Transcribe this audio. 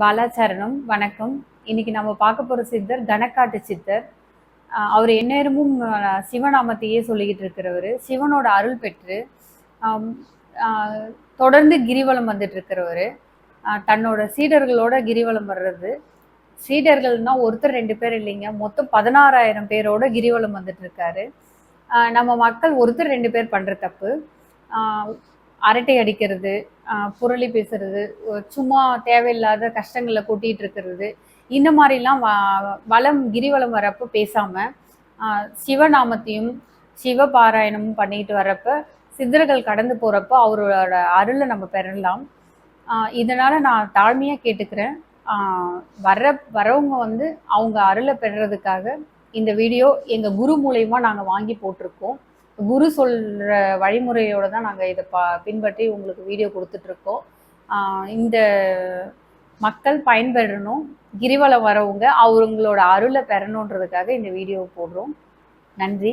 பாலாச்சரணம் வணக்கம். இன்னைக்கு நம்ம பார்க்க போற சித்தர் கணக்காட்டு சித்தர். அவர் எந்நேரமும் சிவநாமத்தையே சொல்லிக்கிட்டு இருக்கிறவர். சிவனோட அருள் பெற்று தொடர்ந்து கிரிவலம் வந்துட்டு இருக்கிறவர். தன்னோட சீடர்களோட கிரிவலம் வர்றது. சீடர்கள்னா ஒருத்தர் ரெண்டு பேர் இல்லைங்க. மொத்தம் பதினாறாயிரம் பேரோட கிரிவலம் வந்துட்டு இருக்காரு. நம்ம மக்கள் ஒருத்தர் ரெண்டு பேர் பண்ற தப்பு. அரட்டை அடிக்கிறது புரளி பேசுறது சும்மா தேவையில்லாத கஷ்டங்களை கொட்டிட்டு இருக்கிறது. இந்த மாதிரிலாம் வ- வலம் கிரிவலம் வரப்போ பேசாம சிவநாமத்தையும் சிவ பாராயணமும் பண்ணிட்டு வரப்போ சித்தர்கள் கடந்து போறப்போ அவரோட அருளை நம்ம பெறலாம். இதனால் இதனால நான் தாழ்மையா கேட்டுக்கிறேன். வர்ற வரவங்க வந்து அவங்க அருளை பெறுறதுக்காக இந்த வீடியோ எங்க குரு மூலயமா நாங்கள் வாங்கி போட்டிருக்கோம். குரு சொல்கிற வழிமுறையோடு தான் நாங்கள் இதை பா பின்பற்றி உங்களுக்கு வீடியோ கொடுத்துட்ருக்கோம். இந்த மக்கள் பயன்பெறணும் கிரிவலம் வரவங்க அவங்களோட அருளை பெறணுன்றதுக்காக இந்த வீடியோ போடுறோம். நன்றி.